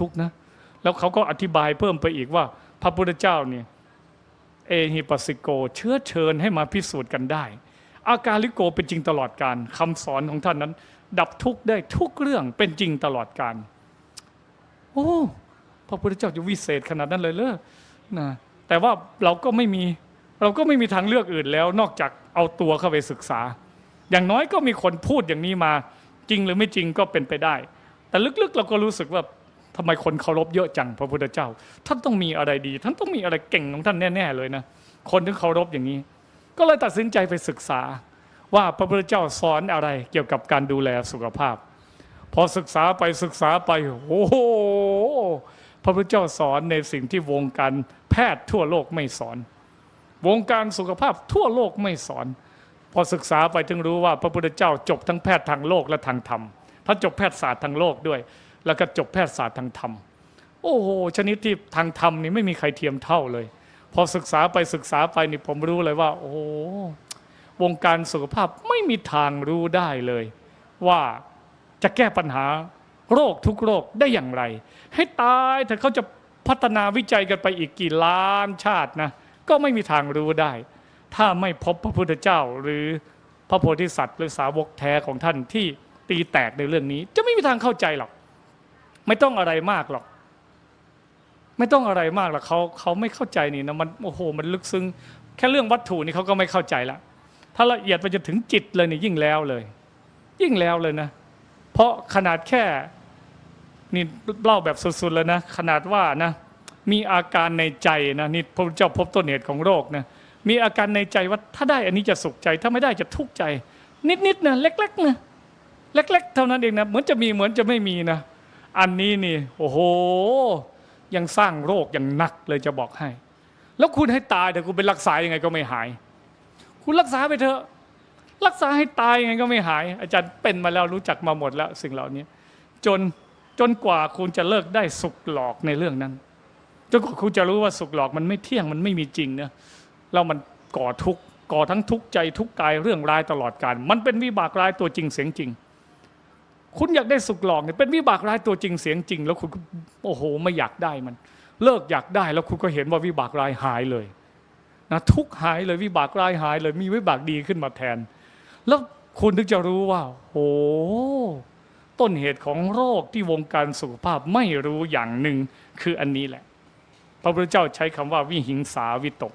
ทุกข์นะ แล้วเขาก็อธิบายเพิ่มไปอีกว่า พระพุทธเจ้าเนี่ยเอหิปัสสิโก เชื้อเชิญให้มาพิสูจน์กันได้ อาการลิโกเป็นจริงตลอดการคำสอนของท่านนั้น ดับทุกข์ได้ทุกเรื่องเป็นจริงตลอดการโอ้พระพุทธเจ้าจะวิเศษขนาดนั้นเลยเหรอนะแต่ว่าเราก็ไม่มีเราก็ไม่มีทางเลือกอื่นแล้ว นอกจากเอาตัวเข้าไปศึกษา อย่างน้อยก็มีคนพูดอย่างนี้มา จริงหรือไม่จริงก็เป็นไปได้ แต่ลึกๆ เราก็รู้สึกว่า ทำไมคนเคารพเยอะจังพระพุทธเจ้า ท่านต้องมีอะไรดี ท่านต้องมีอะไรเก่งของท่านแน่ๆเลยนะคนถึงเคารพอย่างนี้ ก็เลยตัดสินใจไปศึกษา ว่าพระพุทธเจ้าสอนอะไรเกี่ยวกับการดูแลสุขภาพ พอศึกษาไปศึกษาไปโอ้โหพระพุทธเจ้าสอนในสิ่งที่วงการแพทย์ทั่วโลกไม่สอน วงการสุขภาพทั่วโลกไม่สอน พอศึกษาไปถึงรู้ว่าพระพุทธเจ้าจบทั้งแพทย์ทางโลกและทางธรรมท่านจบแพทยศาสตร์ทางโลกด้วย แล้วก็จบแพทยศาสตร์ทางธรรม โอ้โห ชนิดที่ทางธรรมนี่ไม่มีใครเทียมเท่าเลย พอศึกษาไปศึกษาไปนี่ผมรู้เลยว่า โอ้โหวงการสุขภาพไม่มีทางรู้ได้เลย ว่าจะแก้ปัญหาโรคทุกโรคได้อย่างไร ให้ตายแต่เขาจะพัฒนาวิจัยกันไปอีกกี่ล้านชาตินะก็ไม่มีทางรู้ได้ ถ้าไม่พบพระพุทธเจ้าหรือพระโพธิสัตว์หรือสาวกแท้ของท่านที่ตีแตกในเรื่องนี้ จะไม่มีทางเข้าใจหรอก ไม่ต้องอะไรมากหรอก ไม่ต้องอะไรมากหรอกเขาเขาไม่เข้าใจนี่นะมันโอ้โห มันลึกซึ้งแค่เรื่องวัตถุนี่เขาก็ไม่เข้าใจละถ้าละเอียดไปจะถึงจิตเลยนี่ยิ่งแล้วเลย ยิ่งแล้วเลยนะ เพราะขนาดแค่นี่เล่าแบบสุดๆเลยนะขนาดว่านะมีอาการในใจนะนี่พระเจ้าพบต้นเหตุของโรคนะมีอาการในใจว่าถ้าได้อันนี้จะสุขใจ ถ้าไม่ได้จะทุกข์ใจ นิดๆนะเล็กๆนะเล็ก ๆ เท่านั้นเองนะเหมือนจะมีเหมือนจะไม่มีนะ อันนี้นี่ โอ้โห ยังสร้างโรคอย่างหนักเลยจะบอกให้ แล้วคุณให้ตายแต่คุณไปรักษายังไงก็ไม่หาย คุณรักษาไปเถอะ รักษาให้ตายยังไงก็ไม่หาย อาจารย์เป็นมาแล้วรู้จักมาหมดแล้ว สิ่งเหล่านี้จนจนกว่าคุณจะเลิกได้สุขหลอกในเรื่องนั้นจนกว่าคุณจะรู้ว่าสุขหลอกมันไม่เที่ยงมันไม่มีจริงเนะแล้วมันก่อทุกข์ก่อทั้งทุกข์ใจทุกข์กายเรื่องร้ายตลอดการมันเป็นวิบากร้ายตัวจริงเสียงจริง คุณอยากได้สุขหลอกเนี่ยเป็นวิบากร้ายตัวจริงเสียงจริง แล้วคุณก็โอ้โห ไม่อยากได้มัน เลิกอยากได้แล้วคุณก็เห็นว่าวิบากร้ายหายเลยนะทุกหายเลยวิบากร้ายหายเลยมีวิบากดีขึ้นมาแทน แล้วคุณถึงจะรู้ว่าโอ้ต้นเหตุของโรคที่วงการสุขภาพไม่รู้อย่างหนึ่งคืออันนี้แหละ พระพุทธเจ้าใช้คำว่าวิหิงสาวิตก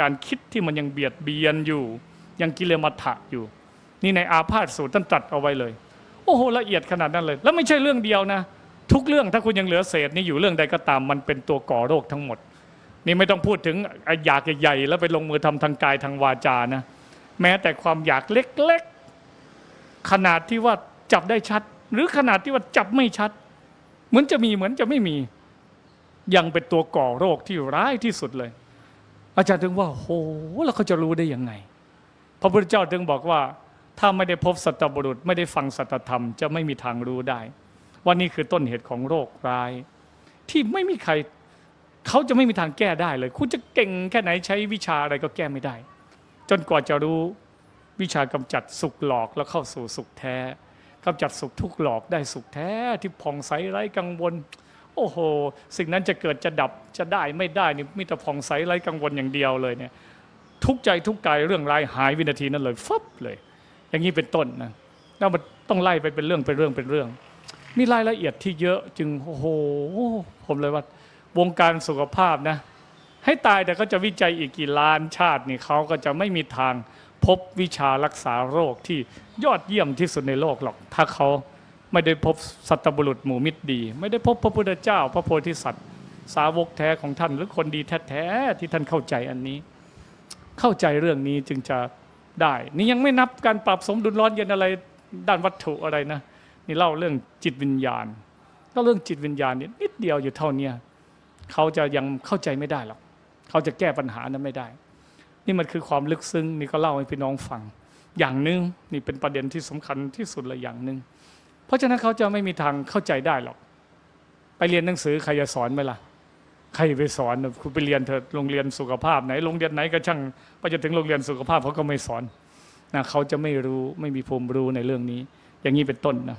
การคิดที่มันยังเบียดเบียนอยู่ ยังกิเลมัฏะอยู่ นี่ในอาพาธสูตรท่านตรัสเอาไว้เลย โอ้โหละเอียดขนาดนั้นเลย แล้วไม่ใช่เรื่องเดียวนะ ทุกเรื่องถ้าคุณยังเหลือเศษนี่อยู่เรื่องใดก็ตามมันเป็นตัวก่อโรคทั้งหมด นี่ไม่ต้องพูดถึงไอ้อยากใหญ่ๆแล้วไปลงมือทำทางกายทางวาจานะ แม้แต่ความอยากเล็กๆ ขนาดที่ว่าจับได้ชัด หรือขนาดที่ว่าจับไม่ชัด เหมือนจะมีเหมือนจะไม่มี ยังเป็นตัวก่อโรคที่ร้ายที่สุดเลย อาจารย์ถึงว่าโหแล้วเขาจะรู้ได้ยังไงพระพุทธเจ้าถึงบอกว่า ถ้าไม่ได้พบสัตบุรุษ ไม่ได้ฟังสัตธรรมจะไม่มีทางรู้ได้ ว่านี่คือต้นเหตุของโรคร้าย ที่ไม่มีใครเขาจะไม่มีทางแก้ได้เลย คุณจะเก่งแค่ไหนใช้วิชาอะไรก็แก้ไม่ได้ จนกว่าจะรู้วิชากำจัดสุขหลอกแล้วเข้าสู่สุขแท้กำจัดสุขทุกหลอกได้สุขแท้ที่ผ่องใสไร้กังวล โอ้โห สิ่งนั้นจะเกิดจะดับจะได้ไม่ได้นี่มีแต่ผ่องใสไร้กังวลอย่างเดียวเลยเนี่ยทุกใจทุกกายเรื่องร้ายหายวินาทีนั้นเลยฟับเลย อย่างนี้เป็นต้นนะแล้วมันต้องไล่ไปเป็นเรื่องเป็นเรื่องเป็นเรื่อง มีรายละเอียดที่เยอะจึงโอ้โหผมเลยว่าวงการสุขภาพนะ ให้ตายแต่ก็จะวิจัยอีกกี่ล้านชาตินี่เขาก็จะไม่มีทางพบวิชารักษาโรคที่ยอดเยี่ยมที่สุดในโลกหรอก ถ้าเขาไม่ได้พบสัตบุรุษหมู่มิตรดี ไม่ได้พบพระพุทธเจ้า พระโพธิสัตว์สาวกแท้ของท่านหรือคนดีแท้ๆที่ท่านเข้าใจอันนี้ เข้าใจเรื่องนี้จึงจะ ได้ นี่ยังไม่นับการปรับสมดุลร้อนเย็นอะไรด้านวัตถุอะไรนะ นี่เล่าเรื่องจิตวิญญาณ ก็เรื่องจิตวิญญาณนี่นิดเดียวอยู่เท่านี้เขาจะยังเข้าใจไม่ได้หรอกเขาจะแก้ปัญหานั้นไม่ได้ นี่มันคือความลึกซึ้งนี่ก็เล่าให้พี่น้องฟังอย่างหนึ่งนี่เป็นประเด็นที่สำคัญที่สุดเลยอย่างหนึ่งเพราะฉะนั้นเขาจะไม่มีทางเข้าใจได้หรอก ไปเรียนหนังสือใครจะสอนไหมล่ะ ใครไปสอนคุณไปเรียนเถอะโรงเรียนสุขภาพไหนโรงเรียนไหนก็ช่างไปจะถึงโรงเรียนสุขภาพเขาก็ไม่สอนนะเขาจะไม่รู้ไม่มีภูมิรู้ในเรื่องนี้ อย่างนี้เป็นต้นนะ